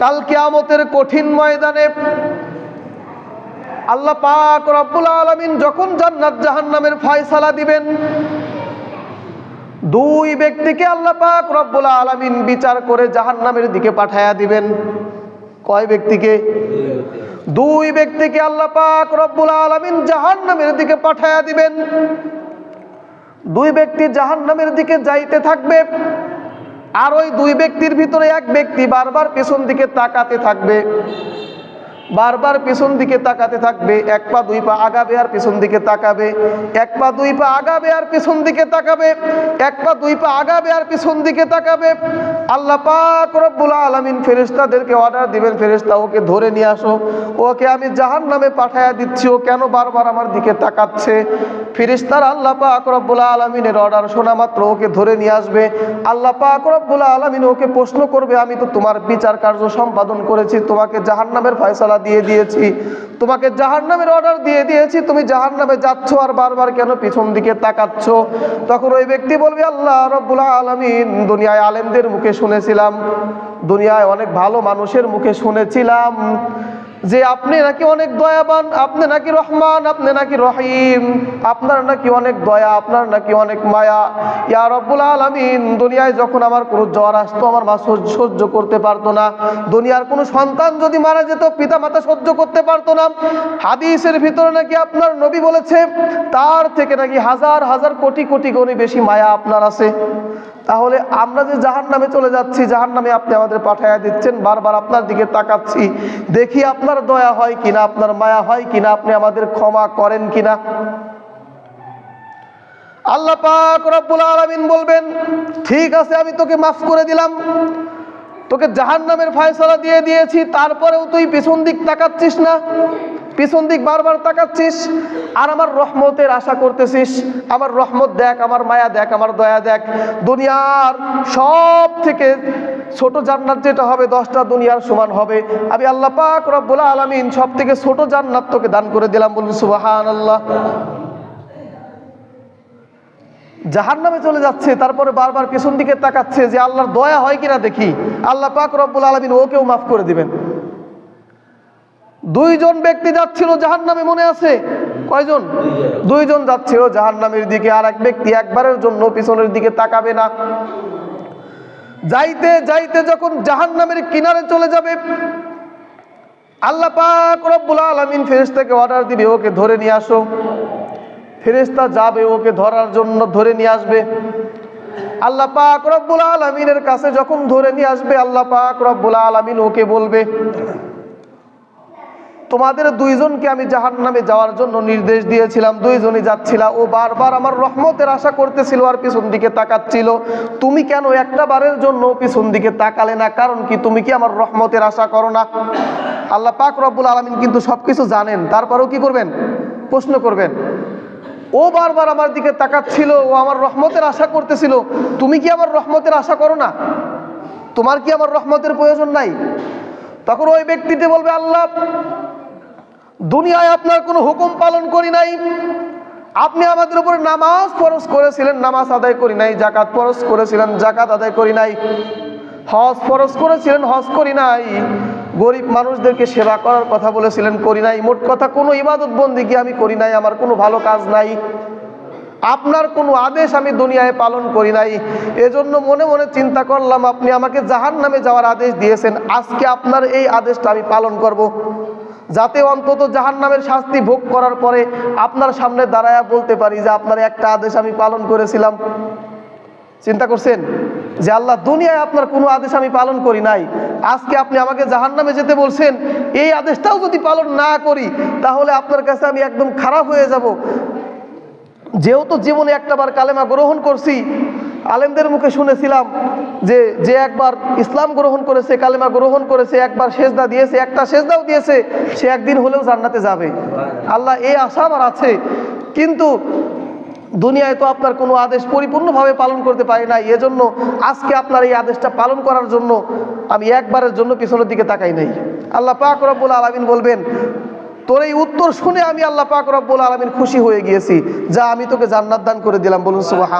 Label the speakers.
Speaker 1: কাল কিয়ামতের কঠিন ময়দানে আল্লাহ পাক রব্বুল আলামিন যখন জান্নাত জাহান্নামের ফয়সালা দিবেন, দুই ব্যক্তিকে আল্লাহ পাক রব্বুল আলামিন বিচার করে জাহান্নামের দিকে পাঠায়া দিবেন। কয় ব্যক্তিকে? দুই ব্যক্তিকে আল্লাহ পাক রব্বুল আলামিন জাহান্নামের দিকে পাঠায়া দিবেন। দুই ব্যক্তি জাহান্নামের দিকে যাইতে থাকবে। আর ওই দুই ব্যক্তির ভিতরে এক ব্যক্তি বারবার পেছন দিকে তাকাতে থাকবে। বারবার পেছন দিকে তাকাতে থাকবে, এক পা, দুই পা আগাবে আর পেছন দিকে তাকাবে, এক পা, দুই পা আগাবে আর পেছন দিকে তাকাবে, এক পা, দুই পা আগাবে আর পেছন দিকে তাকাবে। আল্লাহ পাক রব্বুল আলামিন ফেরেশতাদেরকে অর্ডার দিবেন, ফেরেশতা ওকে ধরে নিয়ে আসো, ওকে আমি জাহান নামে পাঠায়া দিচ্ছি, ও কেন বারবার আমার দিকে তাকাচ্ছে? ফেরেশতার আল্লাহ পাক রব্বুল আলামিনের অর্ডার শোনা মাত্র ওকে ধরে নিয়ে আসবে। আল্লাহ পাক রব্বুল আলামিন ওকে প্রশ্ন করবে, আমি তো তোমার বিচার কার্য সম্পাদন করেছি, তোমাকে জাহান্নামের ফয়সালা দিয়ে দিয়েছি। তোমাকে জাহান্নামের অর্ডার দিয়ে দিয়েছি। তুমি জাহান্নামে যাচ্ছ আর বারবার কেন পিছন দিকে তাকাচ্ছ? তখন ওই ব্যক্তি বলবে, আল্লাহ রব্বুল আলমিন, দুনিয়ায় আলেমদের মুখে শুনেছিলাম। দুনিয়ায় অনেক ভালো মানুষের মুখে শুনেছিলাম। যে আপনি নাকি অনেক দয়াবান, আপনি নাকি রহমান, আপনি নাকি রহিম, আপনার নাকি অনেক দয়া, আপনার নাকি অনেক মায়া। ইয়া রব্বুল আলামিন, দুনিয়ায় যখন আমার কোনো জ্বর আসতো, আমার মা সহ্য- সহ্য করতে পারতো না। দুনিয়ার কোনো সন্তান যদি মারা যেত পিতা মাতা সহ্য করতে পারতো না। হাদিসের ভিতরে নাকি আপনার নবী বলেছে, তার থেকে নাকি হাজার হাজার কোটি কোটি গুণে বেশি মায়া আপনার আছে। তাহলে আমরা যে জাহান নামে চলে যাচ্ছি জাহান নামে আপনি আমাদের পাঠাইয়া দিচ্ছেন, বারবার আপনার দিকে তাকাচ্ছি, দেখি আপনার দয়া হয় কিনা, আপনার মায়া হয় কিনা, আপনি আমাদের ক্ষমা করেন কিনা। আল্লাহ আলামিন বলবেন, ঠিক আছে, আমি তোকে মাফ করে দিলাম। তোকে জাহান নামের ফায়সালা দিয়ে দিয়েছি, তারপরেও তুই পিছন দিক তাকাচ্ছিস না। পিছন দিক বারবার তাকাচ্ছিস, আর আমার রহমতের আশা করতেছিস, আমার রহমত দেখ, আমার মায়া দেখ, আমার দয়া দেখ। দুনিয়ার সব থেকে ছোট জান্নাত যেটা হবে, দশটা দুনিয়ার সমান হবে। আমি আল্লাহ পাক রব্বুল আলামিন সব থেকে ছোট জান্নাত তোকে দান করে দিলাম, বলুন সুবাহান আল্লাহ জাহান নামে চলে যাচ্ছে, তারপরে বারবার পেছন দিকে তাকাচ্ছে যে আল্লাহর দয়া হয় কিনা দেখি। আল্লাহ পাক রব্বুল আলমিন ওকেও মাফ করে দিবেন। দুইজন ব্যক্তি যাচ্ছিল জাহান নামে মনে আছে? কয়জন? দুইজন যাচ্ছিল জাহান নামের দিকে আর এক ব্যক্তি একবারের জন্য পিছনের দিকে তাকাবে না। যাইতে যাইতে যখন জাহান নামের কিনারে চলে যাবে, আল্লাহ পাক রব্বুল আলমিন ফেরেশতাকে অর্ডার দিবে, ওকে ধরে নিয়ে আসো। ফেরেশতা যাবে ওকে ধরার জন্য ধরে নিয়ে আসবে। আল্লাহ পাক রব্বুল আলমিনের কাছে যখন ধরে নিয়ে আসবে, আল্লাহ পাক রব্বুল আলমিন ওকে বলবে তোমাদের দুইজনকে আমি জাহান নামে যাওয়ার জন্য নির্দেশ দিয়েছিলাম, দুইজনই যাচ্ছিল। ও বারবার আমার রহমতের আশা করতেছিল আর পিছন দিকে তাকাচ্ছিল। তুমি কেন একটা বারের জন্য পিছন দিকে তাকালে না? কারণ কি তুমি কি আমার রহমতের আশা করো না? আল্লাহ পাক রব্বুল আলমিন কিন্তু সবকিছু জানেন। তারপরেও কি করবেন? প্রশ্ন করবেন। ও বারবার আমার দিকে তাকাচ্ছিল, ও আমার রহমতের আশা করতেছিল। তুমি কি আমার রহমতের আশা করো না? তোমার কি আমার রহমতের প্রয়োজন নাই? তখন ওই ব্যক্তিটি বলবে, আল্লাহ, দুনিয়ায় আপনার কোনো হুকুম পালন করি নাই। আপনি আমাদের উপরে নামাজ ফরজ করেছিলেন, নামাজ আদায় করি নাই জাকাত ফরজ করেছিলেন জাকাত আদায় করি নাই। হজ ফরজ করেছিলেন, হজ করি নাই। গরিব মানুষদেরকে সেবা করার কথা বলেছিলেন, করি নাই। মোট কথা কোনো ইবাদত বন্দিকে আমি করি নাই, আমার কোনো ভালো কাজ নাই। আপনার কোনো আদেশ আমি দুনিয়ায় পালন করি নাই। এজন্য মনে মনে চিন্তা করলাম, আপনি আমাকে জাহান নামে যাওয়ার আদেশ দিয়েছেন। আজকে আপনার এই আদেশটা আমি পালন করব। যাতে অন্তত জাহান নামের শাস্তি ভোগ করার পরে আপনার সামনে দাঁড়ায়া বলতে পারি যে আপনার একটা আদেশ আমি পালন করেছিলাম। চিন্তা করছেন? যে আল্লাহ দুনিয়ায় আপনার কোনো আদেশ আমি পালন করি নাই। আজকে আপনি আমাকে জাহান নামে যেতে বলছেন, এই আদেশটাও যদি পালন না করি, তাহলে আপনার কাছে আমি একদম খারাপ হয়ে যাব। যেহেতু জীবনে একটাবার কালেমা গ্রহণ করছি, আলেমদের মুখে শুনেছিলাম যে যে একবার ইসলাম গ্রহণ করেছে, কালেমা গ্রহণ করেছে, একবার সেজদা দিয়েছে, একটা সেজদাও দিয়েছে, সে একদিন হলেও জান্নাতে যাবে। আল্লাহ এই আশা আমার আছে। কিন্তু দুনিয়ায় তো আপনার কোনো আদেশ পরিপূর্ণভাবে পালন করতে পারি না এজন্য আজকে আপনার এই আদেশটা পালন করার জন্য আমি একবারের জন্য পিছনের দিকে তাকাই নাই। আল্লাহ পাক রব্বুল আলমিন বলবেন তোর এই উত্তর শুনে আমি আল্লাহ পাক রব্বুল আলমিন খুশি হয়ে গিয়েছি। যা আমি তোকে জান্নাত দান করে দিলাম, বলুন সুবাহ